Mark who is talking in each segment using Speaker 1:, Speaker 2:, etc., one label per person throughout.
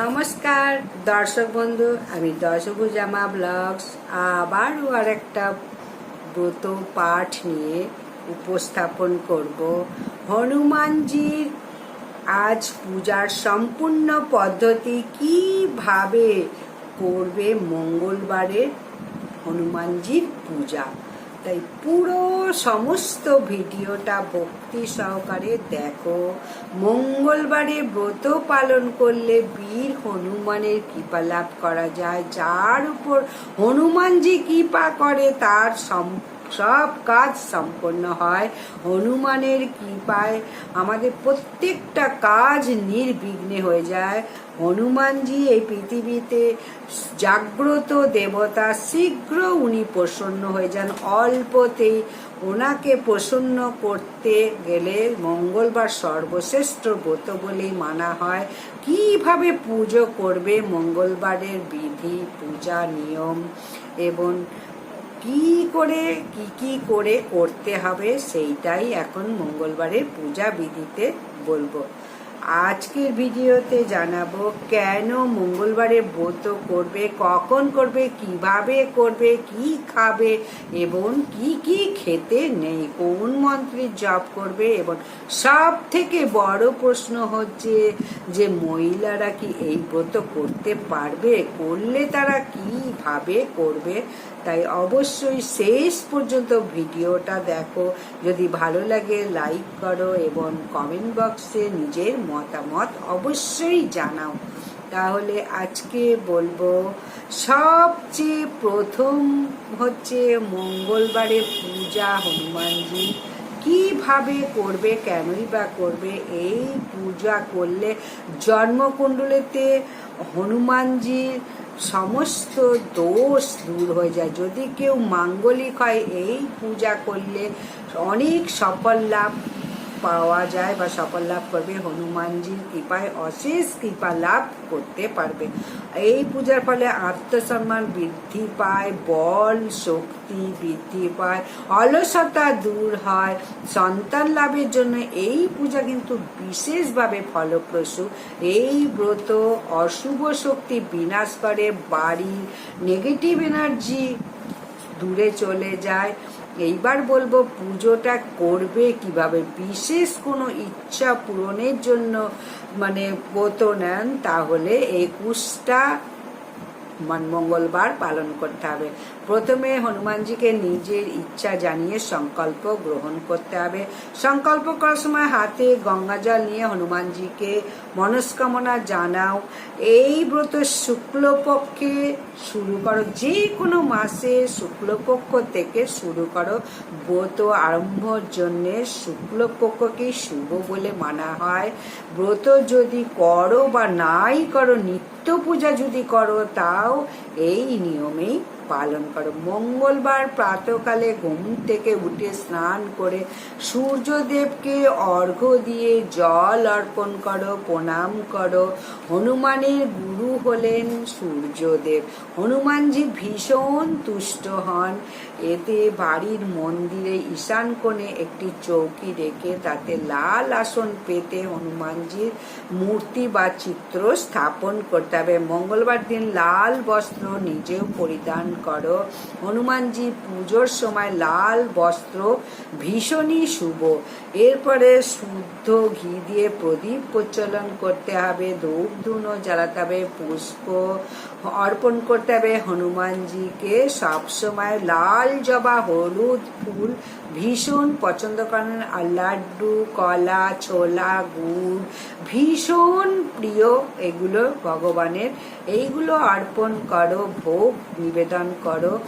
Speaker 1: নমস্কার, দর্শক বন্ধু, আমি দশভুজামা ব্লগস। আবারও আর একটা ব্রত পাঠ নিয়ে উপস্থাপন করব। হনুমানজির আজ পূজার সম্পূর্ণ পদ্ধতি কীভাবে করবে মঙ্গলবারের হনুমানজির পূজা? তাই পুরো সমস্ত ভিডিওটা ভক্তি সহকারে দেখো। মঙ্গলবারে ব্রত পালন করলে বীর হনুমানের কৃপা লাভ করা যায়। যার উপর হনুমানজি কৃপা করে, তার সম- সব কাজ সম্পন্ন হয়। হনুমানের কৃপায় আমাদের প্রত্যেকটা কাজ নির্বিঘ্নে হয়ে যায়। হনুমানজি এই পৃথিবীতে জাগ্রত দেবতা শীঘ্র উনি প্রসন্ন হয়ে যান। অল্পতেই ওনাকে প্রসন্ন করতে গেলে মঙ্গলবার সর্বশ্রেষ্ঠ ব্রত বলেই মানা হয়। কীভাবে পুজো করবে মঙ্গলবারের বিধি, পূজা, নিয়ম? এবং কি করে, কি কি করে করতে হবে সেইটাই এখন মঙ্গলবারের পূজা বিধিতে বলব। আজকের ভিডিওতে জানাব কেন মঙ্গলবারে ব্রত করবে, কখন করবে, কীভাবে করবে, কি খাবে এবং কি কি খেতে নেই, কোন মন্ত্রীর জপ করবে এবং সব থেকে বড় প্রশ্ন হচ্ছে যে মহিলারা কি এই ব্রত করতে পারবে, করলে তারা কীভাবে করবে তাই অবশ্যই শেষ পর্যন্ত ভিডিওটা দেখো। যদি ভালো লাগে লাইক করো এবং কমেন্ট বক্সে নিজের মতামত অবশ্যই জানাও। তাহলে আজকে বলব, সবচেয়ে প্রথম হচ্ছে মঙ্গলবারে পূজা হনুমানজি। কীভাবে করবে, কেনই বা করবে, এই পূজা করলে জন্মকুণ্ডলেতে হনুমানজির সমস্ত দোষ দূর হয়ে যায়। যদি কেউ মাঙ্গলিক হয়, এই পূজা করলে অনেক সফল লাভ পাওয়া যায় বা সফল লাভ করবে, হনুমানজির কৃপায়, অশেষ কৃপা লাভ করতে পারবে। এই পূজার ফলে আত্মসম্মান বৃদ্ধি পায়, বল শক্তি বৃদ্ধি পায়, অলসতা দূর হয়। সন্তান লাভের জন্য এই পূজা কিন্তু বিশেষভাবে ফলপ্রসূ। এই ব্রত অশুভ শক্তি বিনাশ করে বাড়ি নেগেটিভ এনার্জি দূরে চলে যায়। এইবার বলব পুজোটা করবে কীভাবে? বিশেষ কোনো ইচ্ছা পূরণের জন্য মানে ব্রত নেন তাহলে একুশটা মঙ্গলবার পালন করতে হবে। প্রথমে হনুমানজিকে নিজের ইচ্ছা জানিয়ে সংকল্প গ্রহণ করতে হবে। সংকল্প করার সময় হাতে গঙ্গাজল নিয়ে হনুমানজিকে মনস্কামনা জানাও। এই ব্রত শুক্লপক্ষে শুরু করো। যে কোনো মাসে শুক্লপক্ষ থেকে শুরু করো। ব্রত আরম্ভর জন্য শুক্লপক্ষকেই শুভ বলে মানা হয়। ব্রত যদি করো বা নাই করো, নিত্য পূজা যদি করো তাও এই নিয়মেই পালন করো। মঙ্গলবার প্রাতকালে ঘুম থেকে উঠে স্নান করে সূর্যদেবকে অর্ঘ্য দিয়ে জল অর্পণ করো, প্রণাম করো। হনুমানের গুরু হলেন সূর্যদেব। হনুমানজি ভীষণ তুষ্ট হন। এতে বাড়ির মন্দিরে ঈশান কোণে একটি চৌকি রেখে তাতে লাল আসন পেতে হনুমানজির মূর্তি বা চিত্র স্থাপন করতে হবে। মঙ্গলবার দিন লাল বস্ত্র নিজেও পরিধান করো। হনুমানজি পুজোর সময় লাল বস্ত্র ভীষণই শুভ। এরপরে শুদ্ধ ঘি দিয়ে প্রদীপ প্রচলন করতে হবে, ধূপ ধুনো জ্বালাতে হবে, পুষ্প অর্পণ করতে হবে। হনুমানজিকে সবসময় লাল জবা, হলুদ ফুল ভীষণ পছন্দ করেন আর লাড্ডু, কলা, ছোলা, গুড়, ভীষণ প্রিয় এগুলো ভগবানের। এইগুলো অর্পণ করো, ভোগ নিবেদন করো।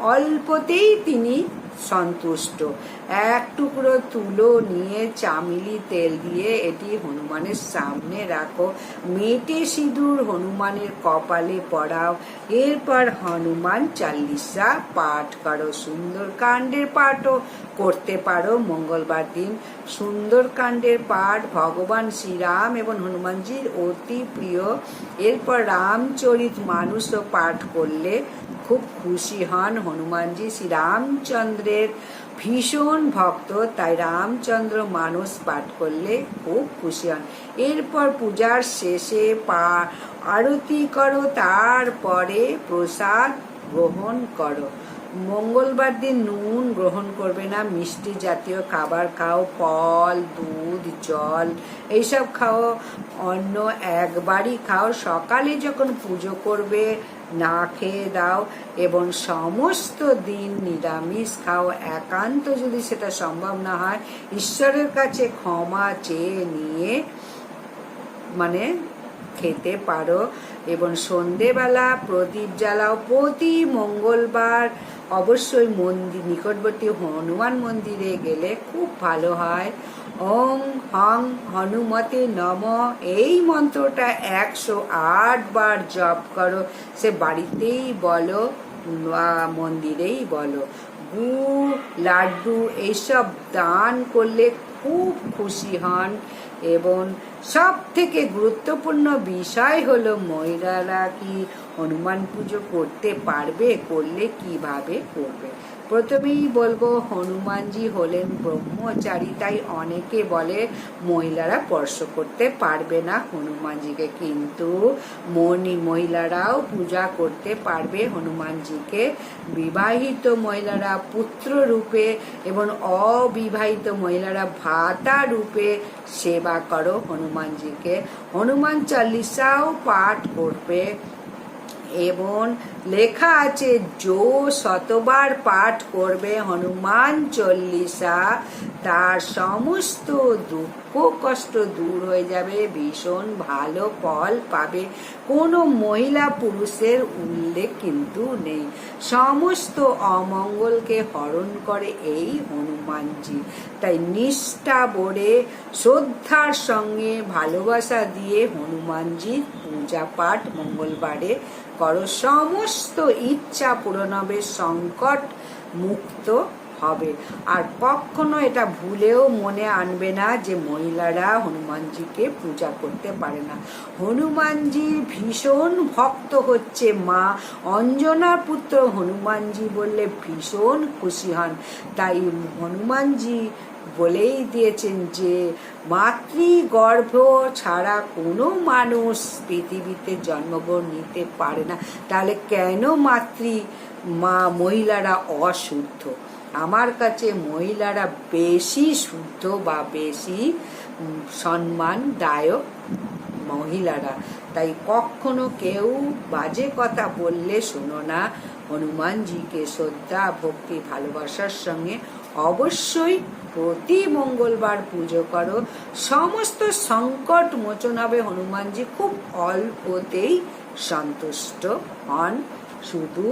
Speaker 1: অল্পতেই তিনি সন্তুষ্ট। এক টুকরো তুলো নিয়ে চামিলি তেল দিয়ে এটি হনুমানের সামনে রাখো। মেটে সিঁদুর হনুমানের কপালে পড়াও। এরপর হনুমান চাল্লিশা পাঠ করো। সুন্দরকাণ্ডের পাঠও করতে পারো মঙ্গলবার দিন। সুন্দরকাণ্ডের পাঠ ভগবান শ্রীরাম এবং হনুমানজির অতি প্রিয়। এরপর রামচরিত মানুষও পাঠ করলে খুব খুশি হন হনুমানজি। শ্রীরামচন্দ্রের ভীষণ ভক্ত, তাই রামচন্দ্র মানস পাঠ করলে খুব খুশি হন। এরপর পূজার শেষে পা, আরতি করো, তারপরে প্রসাদ গ্রহণ করো। মঙ্গলবার দিন নুন গ্রহণ করবে না, মিষ্টি জাতীয় খাবার খাও, ফল, দুধ, জল, এইসব খাও অন্য একবারই খাও, সকালে যখন পুজো করবে, না খেয়ে দাও, এবং সমস্ত দিন নিরামিষ খাও, একান্ত যদি সেটা সম্ভব না হয়, ঈশ্বরের কাছে ক্ষমা চেয়ে নিয়ে মানে খেতে পারো, এবং সন্ধেবেলা প্রদীপ জ্বালাও, প্রতি মঙ্গলবার অবশ্যই মন্দির, নিকটবর্তী হনুমান মন্দিরে গেলে খুব ভালো হয়। ওং হং হনুমতে নম। এই মন্ত্রটা একশো আট বার জপ করো। সে বাড়িতেই বলো মন্দিরেই বলো। গুড় লাড্ডু এইসব দান করলে খুব খুশি হন। এবং সব থেকে গুরুত্বপূর্ণ বিষয় হলো মহিলারা কি হনুমান পুজো করতে পারবে, করলে কীভাবে করবে? প্রথমেই বলব, হনুমানজি হলেন ব্রহ্মচারী, তাই অনেকে বলে মহিলারা স্পর্শ করতে পারবে না হনুমানজিকে। কিন্তু মনি মহিলারাও পূজা করতে পারবে হনুমানজিকে। বিবাহিত মহিলারা পুত্র রূপে এবং অবিবাহিত মহিলারা ভাতা রূপে সেবা করো হনুমানজিকে। হনুমান চালিসাও পাঠ করবে। এবং লেখা আছে যো শতবার পাঠ করবে হনুমান চল্লিশা। তার সমস্ত দুঃখ কষ্ট দূর হয়ে যাবে, ভীষণ ভালো ফল পাবে। কোনো মহিলা পুরুষের উল্লেখ কিন্তু নেই। সমস্ত অমঙ্গলকে হরণ করে এই হনুমানজি। তাই নিষ্ঠা বড়ে, শ্রদ্ধার সঙ্গে ভালোবাসা দিয়ে হনুমানজির পূজা পাঠ মঙ্গলবারে করো সমস্ত ইচ্ছা পূরণ হবে সংকট মুক্ত হবে। আর কখনো এটা ভুলেও মনে আনবে না যে মহিলারা হনুমানজিকে পূজা করতে পারে না। হনুমানজির ভীষণ ভক্ত হচ্ছে মা। অঞ্জনার পুত্র হনুমানজি বললে ভীষণ খুশি হন। তাই হনুমানজি বলেই দিয়েছেন যে, মাতৃগর্ভ ছাড়া কোনো মানুষ পৃথিবীতে জন্মগ্রহণ নিতে পারে না। তাহলে কেন মাতৃ, মা, মহিলারা অশুদ্ধ? আমার কাছে মহিলারা বেশি শুদ্ধ বা বেশি সম্মানদায়ক মহিলারা। তাই কখনো কেউ বাজে কথা বললে শোনো না। হনুমানজিকে শ্রদ্ধা, ভক্তি, ভালোবাসার সঙ্গে অবশ্যই প্রতি মঙ্গলবার পুজো করো। সমস্ত সংকট মোচন হবে হনুমানজি খুব অল্পতেই সন্তুষ্ট হন। শুধু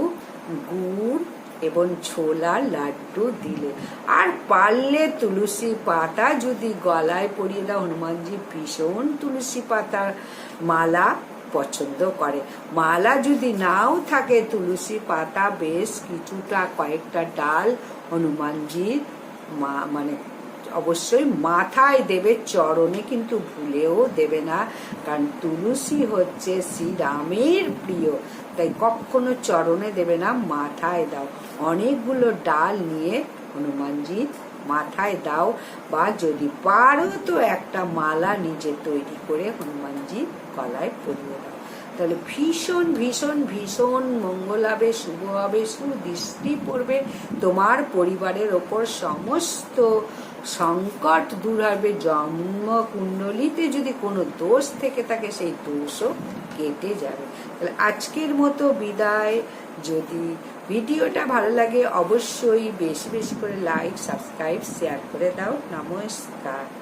Speaker 1: গুড় এবং ছোলা, লাড্ডু দিলে। আর পারলে তুলসী পাতা যদি গলায় পরিয়ে দাও, হনুমানজি ভীষণ তুলসী পাতার মালা পছন্দ করে। মালা যদি নাও থাকে তুলসী পাতা, বেশ কিছুটা কয়েকটা ডাল হনুমানজির মা মানে অবশ্যই মাথায় দেবে চরণে, কিন্তু ভুলেও দেবে না। কারণ তুলসী হচ্ছে শ্রীরামের প্রিয়, তাই কখনো চরণে দেবে না, মাথায় দাও। অনেকগুলো ডাল নিয়ে হনুমানজি মাথায় দাও, বা যদি পারো তো একটা মালা নিজে তৈরি করে হনুমানজি গলায় পরিয়ে দাও। তাহলে ভীষণ ভীষণ ভীষণ মঙ্গল হবে শুভ হবে সুদৃষ্টি পড়বে তোমার পরিবারের ওপর সমস্ত সংকট দূর হবে। জন্ম কুণ্ডলিতে যদি কোনো দোষ থেকে থাকে, সেই দোষও কেটে যাবে। তাহলে আজকের মতো বিদায়। যদি ভিডিওটা ভালো লাগে, অবশ্যই বেশি বেশি করে লাইক সাবস্ক্রাইব শেয়ার করে দাও। নমস্কার।